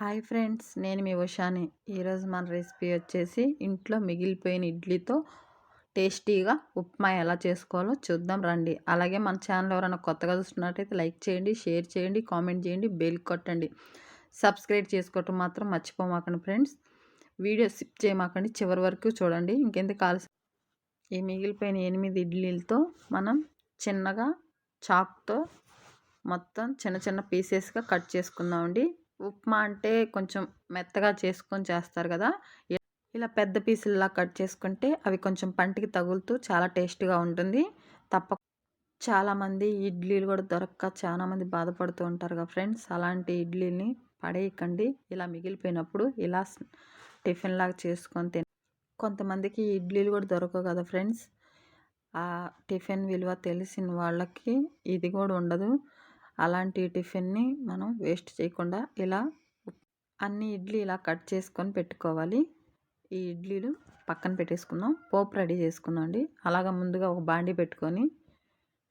Hi friends నేను మీ ఉషాని. ఈరోజు మన రెసిపీ వచ్చేసి ఇంట్లో మిగిలిపోయిన ఇడ్లీతో టేస్టీగా ఉప్మా ఎలా చేసుకోవాలో చూద్దాం రండి. అలాగే మన ఛానల్ ఎవరైనా కొత్తగా చూస్తున్నట్టయితే లైక్ చేయండి షేర్ చేయండి కామెంట్ చేయండి బెల్ కొట్టండి. సబ్స్క్రైబ్ చేసుకోవటం మాత్రం మర్చిపోమాకండి ఫ్రెండ్స్. వీడియో సిప్ చేయమాకండి చివరి వరకు చూడండి. ఇంకెందుకు కాల్సి ఈ మిగిలిపోయిన ఎనిమిది ఇడ్లీలతో మనం చిన్నగా చాక్తో మొత్తం చిన్న చిన్న పీసెస్గా కట్ చేసుకుందామండి. ఉప్మా అంటే కొంచెం మెత్తగా చేసుకొని చేస్తారు కదా. ఇలా పెద్ద పీసుల్లా కట్ చేసుకుంటే అవి కొంచెం పంటికి తగులుతూ చాలా టేస్ట్గా ఉంటుంది. తప్ప చాలామంది ఇడ్లీలు కూడా దొరక్క చాలామంది బాధపడుతూ ఉంటారు కదా ఫ్రెండ్స్. అలాంటి ఇడ్లీని పడేయకండి. ఇలా మిగిలిపోయినప్పుడు ఇలా టిఫిన్ లాగా చేసుకొని తిన కొంతమందికి ఇడ్లీలు కూడా దొరకవు కదా ఫ్రెండ్స్. ఆ టిఫిన్ విలువ తెలిసిన వాళ్ళకి ఇది కూడా ఉండదు. అలాంటి టిఫిన్ని మనం వేస్ట్ చేయకుండా ఇలా అన్ని ఇడ్లీ ఇలా కట్ చేసుకొని పెట్టుకోవాలి. ఈ ఇడ్లీలు పక్కన పెట్టేసుకుందాం. పోపు రెడీ చేసుకుందాం అండి. అలాగా ముందుగా ఒక బాండి పెట్టుకొని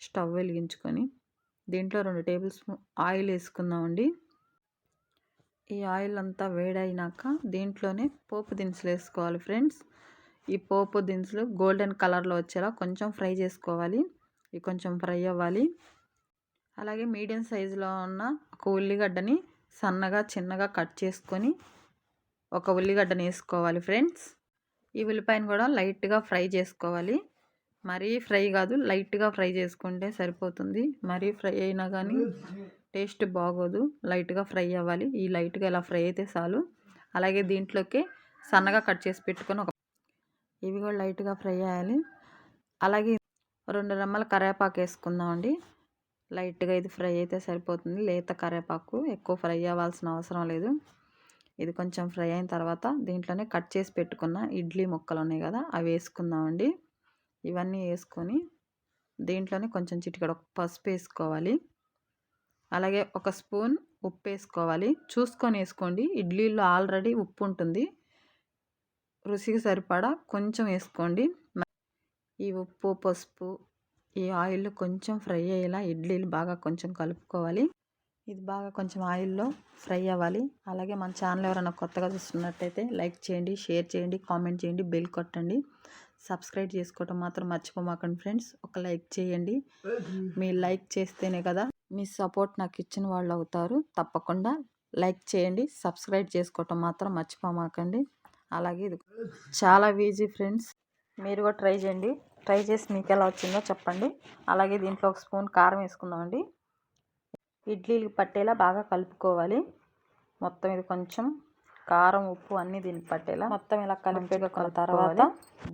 స్టవ్ వెలిగించుకొని దీంట్లో రెండు టేబుల్ స్పూన్ ఆయిల్ వేసుకుందామండి ఈ ఆయిల్ అంతా వేడైనాక దీంట్లోనే పోపు దినుసులు వేసుకోవాలి ఫ్రెండ్స్. ఈ పోపు దినుసులు గోల్డెన్ కలర్లో వచ్చేలా కొంచెం ఫ్రై చేసుకోవాలి. ఇవి కొంచెం ఫ్రై అవ్వాలి. అలాగే మీడియం సైజులో ఉన్న ఒక ఉల్లిగడ్డని సన్నగా చిన్నగా కట్ చేసుకొని ఒక ఉల్లిగడ్డని వేసుకోవాలి ఫ్రెండ్స్. ఈ ఉల్లిపాయను కూడా లైట్గా ఫ్రై చేసుకోవాలి. మరీ ఫ్రై కాదు లైట్గా ఫ్రై చేసుకుంటే సరిపోతుంది. మరీ ఫ్రై అయినా కానీ టేస్ట్ బాగోదు. లైట్గా ఫ్రై అవ్వాలి. ఈ లైట్గా ఇలా ఫ్రై అయితే చాలు. అలాగే దీంట్లోకి సన్నగా కట్ చేసి పెట్టుకొని ఒక ఇవి కూడా లైట్గా ఫ్రై అయ్యాలి. అలాగే రెండు రెమ్మల కరివేపాకు వేసుకుందామండి. లైట్గా ఇది ఫ్రై అయితే సరిపోతుంది. లేత కరివేపాకు ఎక్కువ ఫ్రై అవ్వాల్సిన అవసరం లేదు. ఇది కొంచెం ఫ్రై అయిన తర్వాత దీంట్లోనే కట్ చేసి పెట్టుకున్న ఇడ్లీ ముక్కలు ఉన్నాయి కదా అవి వేసుకుందామండి. ఇవన్నీ వేసుకొని దీంట్లోనే కొంచెం చిటికడ పసుపు వేసుకోవాలి. అలాగే ఒక స్పూన్ ఉప్పు వేసుకోవాలి. చూసుకొని వేసుకోండి. ఇడ్లీలో ఆల్రెడీ ఉప్పు ఉంటుంది. రుచికి సరిపడా కొంచెం వేసుకోండి. ఈ ఉప్పు పసుపు ఈ ఆయిల్ కొంచెం ఫ్రై అయ్యేలా ఇడ్లీలు బాగా కొంచెం కలుపుకోవాలి. ఇది బాగా కొంచెం ఆయిల్లో ఫ్రై అవ్వాలి. అలాగే మన ఛానల్ ఎవరైనా కొత్తగా చూస్తున్నట్టయితే లైక్ చేయండి షేర్ చేయండి కామెంట్ చేయండి బెల్ కొట్టండి. సబ్స్క్రైబ్ చేసుకోవటం మాత్రం మర్చిపోమాకండి ఫ్రెండ్స్. ఒక లైక్ చేయండి. మీ లైక్ చేస్తేనే కదా మీ సపోర్ట్ నాకు ఇచ్చిన వాళ్ళు అవుతారు. తప్పకుండా లైక్ చేయండి సబ్స్క్రైబ్ చేసుకోవటం మాత్రం మర్చిపోమాకండి. అలాగే ఇది చాలా ఈజీ ఫ్రెండ్స్. మీరు కూడా ట్రై చేయండి. ట్రై చేసి మీకు ఎలా వచ్చిందో చెప్పండి. అలాగే దీంట్లో ఒక స్పూన్ కారం వేసుకుందామండి. ఇడ్లీకి పట్టేలా బాగా కలుపుకోవాలి. మొత్తం ఇది కొంచెం కారం ఉప్పు అన్నీ దీనికి పట్టేలా మొత్తం ఇలా కలిపేసుకున్న తర్వాత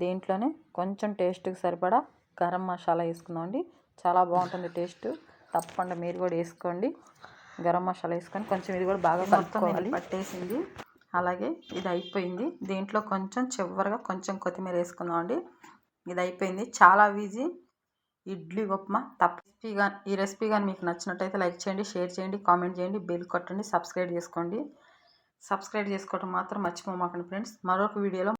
దీంట్లోనే కొంచెం టేస్ట్కి సరిపడా గరం మసాలా వేసుకుందామండి. చాలా బాగుంటుంది టేస్ట్. తప్పకుండా మీరు కూడా వేసుకోండి. గరం మసాలా వేసుకొని కొంచెం ఇది కూడా బాగా కలుపుకోవాలి. పట్టేసింది. అలాగే ఇది అయిపోయింది. దీంట్లో కొంచెం చివరిగా కొంచెం కొత్తిమీర వేసుకుందామండి. ఇది అయిపోయింది చాలా ఈజీ. ఇడ్లీ ఉప్మా తప్ప కానీ ఈ రెసిపీ కానీ మీకు నచ్చినట్టయితే లైక్ చేయండి షేర్ చేయండి కామెంట్ చేయండి బెల్ కొట్టండి సబ్స్క్రైబ్ చేసుకోండి. సబ్స్క్రైబ్ చేసుకోవటం మాత్రం మర్చిపోమాకండి ఫ్రెండ్స్. మరొక వీడియోలో